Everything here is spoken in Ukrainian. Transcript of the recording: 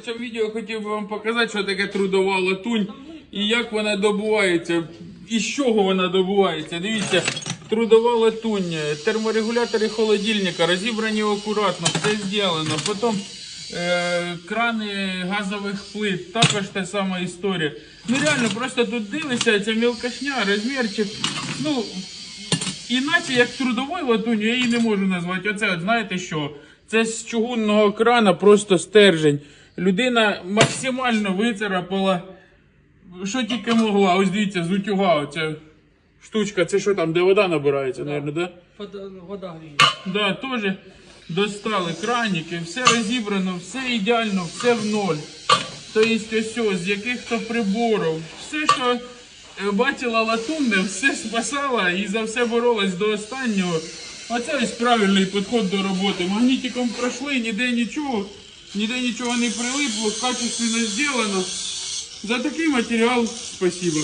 В цьому відео хотів би вам показати, що таке трудова латунь і як вона добувається, і з чого вона добувається. Дивіться, трудова латунь, терморегулятори холодильника розібрані акуратно, все зроблено. Потім е, крани газових плит, також та сама історія. Ну реально, просто тут дивишся, це мілкашня, розмірчик. Ну, Іначе як трудовою латунью я її не можу назвати. Оце, знаєте що? Це з чугунного крана просто стержень. Людина максимально вицарапала, що тільки могла. Ось дивіться, з утюга оця штучка, це що там, де вода набирається, мабуть, да? Вода гріє. Да, теж достали краніки, все розібрано, все ідеально, все в ноль. Тобто ось ось, з яких-то приборів. Все, що е, бачила латунне, все спасала і за все боролась до останнього. Оце ось правильний підход до роботи. Магнітиком пройшли, ніде нічого, ніде нічого не прилипло, качественно зроблено. За такий матеріал спасибо.